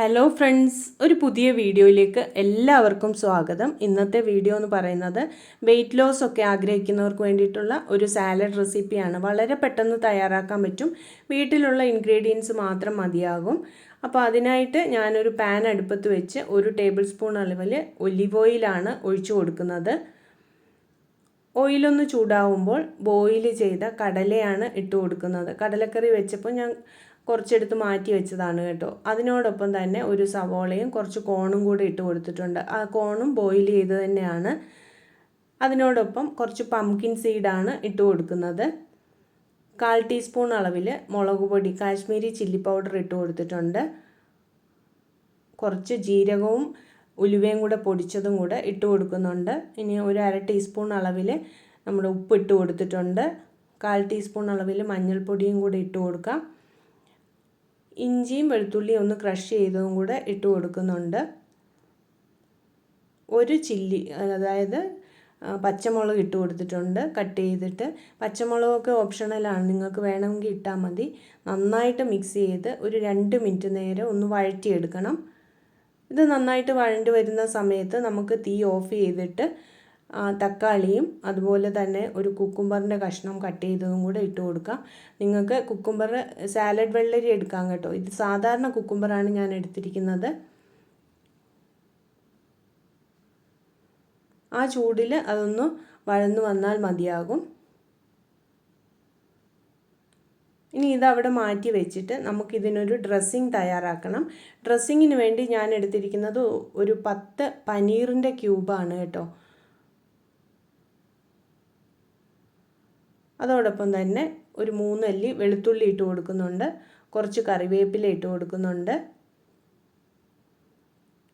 Hello friends ഒരു പുതിയ വീഡിയോയിലേക്ക് എല്ലാവർക്കും സ്വാഗതം. ഇന്നത്തെ വീഡിയോ എന്ന് പറയുന്നത് വെയിറ്റ് ലോസ് ഒക്കെ ആഗ്രഹിക്കുന്നവർക്ക് വേണ്ടിയിട്ടുള്ള ഒരു സാലഡ് റെസിപ്പിയാണ് വളരെ പെട്ടെന്ന് തയ്യാറാക്കാൻ പറ്റും. വീട്ടിലുള്ള ഇൻഗ്രീഡിയൻസ് മാത്രം മതിയാകും. അപ്പോൾ അതിനായിട്ട് ഞാനൊരു പാൻ അടുപ്പത്ത് വെച്ച് ഒരു ടേബിൾ സ്പൂൺ അളവിൽ ഒലിവ് ഓയിലാണ് ഒഴിച്ചു കൊടുക്കുന്നത്. ഓയിലൊന്ന് ചൂടാവുമ്പോൾ ബോയിൽ ചെയ്ത കടലയാണ് ഇട്ട് കൊടുക്കുന്നത്. കടലക്കറി വെച്ചപ്പോൾ ഞാൻ കുറച്ചെടുത്ത് മാറ്റി വെച്ചതാണ് കേട്ടോ. അതിനോടൊപ്പം തന്നെ ഒരു സവോളയും കുറച്ച് കോണും കൂടി ഇട്ട് കൊടുത്തിട്ടുണ്ട്. ആ കോണും ബോയിൽ ചെയ്ത് തന്നെയാണ്. അതിനോടൊപ്പം കുറച്ച് പംകിൻ സീഡാണ് ഇട്ട് കൊടുക്കുന്നത്. കാൽ ടീസ്പൂൺ അളവിൽ മുളക് പൊടി കാശ്മീരി ചില്ലി പൗഡർ ഇട്ട് കൊടുത്തിട്ടുണ്ട്. കുറച്ച് ജീരകവും ഉലുവയും കൂടെ പൊടിച്ചതും കൂടെ ഇട്ട് കൊടുക്കുന്നുണ്ട്. ഇനി ഒരു അര ടീസ്പൂൺ അളവിൽ നമ്മുടെ ഉപ്പ് ഇട്ട് കൊടുത്തിട്ടുണ്ട്. കാൽ ടീസ്പൂൺ അളവിൽ മഞ്ഞൾപ്പൊടിയും കൂടെ ഇട്ട് കൊടുക്കാം. ഇഞ്ചിയും വെളുത്തുള്ളിയും ഒന്ന് ക്രഷ് ചെയ്തതും കൂടെ ഇട്ട് കൊടുക്കുന്നുണ്ട്. ഒരു ചില്ലി അതായത് പച്ചമുളക് ഇട്ട് കൊടുത്തിട്ടുണ്ട് കട്ട് ചെയ്തിട്ട്. പച്ചമുളകൊക്കെ ഓപ്ഷണലാണ് നിങ്ങൾക്ക് വേണമെങ്കിൽ ഇട്ടാൽ മതി. നന്നായിട്ട് മിക്സ് ചെയ്ത് ഒരു രണ്ട് മിനിറ്റ് നേരെ ഒന്ന് വഴറ്റിയെടുക്കണം. ഇത് നന്നായിട്ട് വഴണ്ട് വരുന്ന സമയത്ത് നമുക്ക് തീ ഓഫ് ചെയ്തിട്ട് തക്കാളിയും അതുപോലെ തന്നെ ഒരു കുക്കുംബറിന്റെ കഷ്ണം കട്ട് ചെയ്തതും കൂടെ ഇട്ട് കൊടുക്കാം. നിങ്ങൾക്ക് കുക്കുംബർ സാലഡ് വെള്ളരി എടുക്കാം കേട്ടോ. ഇത് സാധാരണ കുക്കുംബറാണ് ഞാൻ എടുത്തിരിക്കുന്നത്. ആ ചൂടിൽ അതൊന്ന് വഴന്നു വന്നാൽ മതിയാകും. ഇനി ഇതവിടെ മാറ്റി വെച്ചിട്ട് നമുക്കിതിനൊരു ഡ്രസ്സിങ് തയ്യാറാക്കണം. ഡ്രസ്സിങ്ങിന് വേണ്ടി ഞാൻ എടുത്തിരിക്കുന്നത് ഒരു പത്ത് പനീറിന്റെ ക്യൂബാണ് കേട്ടോ. അതോടൊപ്പം തന്നെ ഒരു മൂന്നല്ലി വെളുത്തുള്ളി ഇട്ട് കൊടുക്കുന്നുണ്ട്. കുറച്ച് കറിവേപ്പില ഇട്ട് കൊടുക്കുന്നുണ്ട്.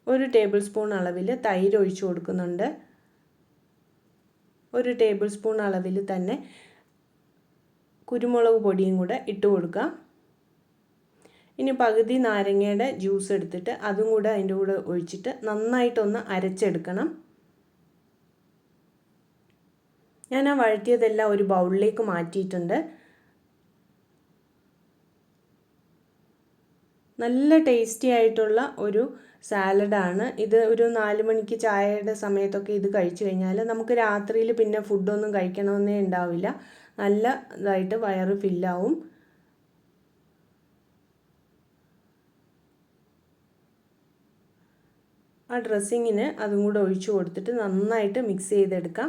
ഒരു ടേബിൾ സ്പൂൺ അളവിൽ തൈര് ഒഴിച്ചു കൊടുക്കുന്നുണ്ട്. ഒരു ടേബിൾ സ്പൂൺ അളവിൽ തന്നെ കുരുമുളക് പൊടിയും കൂടെ ഇട്ട് കൊടുക്കാം. ഇനി പകുതി നാരങ്ങയുടെ ജ്യൂസ് എടുത്തിട്ട് അതും കൂടെ അതിന്റെ കൂടെ ഒഴിച്ചിട്ട് നന്നായിട്ടൊന്ന് അരച്ചെടുക്കണം. ഞാൻ ആ വഴറ്റിയതെല്ലാം ഒരു ബൗളിലേക്ക് മാറ്റിയിട്ടുണ്ട്. നല്ല ടേസ്റ്റി ആയിട്ടുള്ള ഒരു സാലഡാണ്. ഇത് ഒരു നാല് മണിക്ക് ചായയുടെ സമയത്തൊക്കെ ഇത് കഴിച്ചു കഴിഞ്ഞാൽ നമുക്ക് രാത്രിയിൽ പിന്നെ ഫുഡൊന്നും കഴിക്കണമെന്നേ ഉണ്ടാവില്ല. നല്ല ഇതായിട്ട് വയറ് ഫില്ലാവും. ആ ഡ്രസ്സിങ്ങിന് അതും കൂടെ ഒഴിച്ചു കൊടുത്തിട്ട് നന്നായിട്ട് മിക്സ് ചെയ്തെടുക്കാം.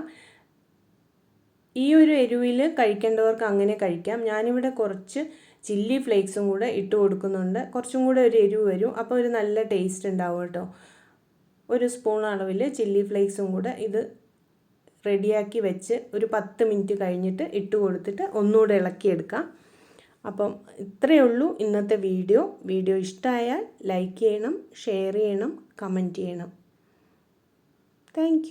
ഈ ഒരു എരിവിൽ കഴിക്കേണ്ടവർക്ക് അങ്ങനെ കഴിക്കാം. ഞാനിവിടെ കുറച്ച് ചില്ലി ഫ്ലേക്സും കൂടെ ഇട്ട് കൊടുക്കുന്നുണ്ട്. കുറച്ചും കൂടെ ഒരു എരിവ് വരും. അപ്പോൾ ഒരു നല്ല ടേസ്റ്റ് ഉണ്ടാവും കേട്ടോ. ഒരു സ്പൂൺ അളവിൽ ചില്ലി ഫ്ലേക്സും കൂടെ ഇത് റെഡിയാക്കി വെച്ച് ഒരു പത്ത് മിനിറ്റ് കഴിഞ്ഞിട്ട് ഇട്ട് കൊടുത്തിട്ട് ഒന്നുകൂടെ ഇളക്കിയെടുക്കാം. അപ്പം ഇത്രയേ ഉള്ളൂ ഇന്നത്തെ വീഡിയോ. വീഡിയോ ഇഷ്ടമായാൽ ലൈക്ക് ചെയ്യണം ഷെയർ ചെയ്യണം കമന്റ് ചെയ്യണം. താങ്ക്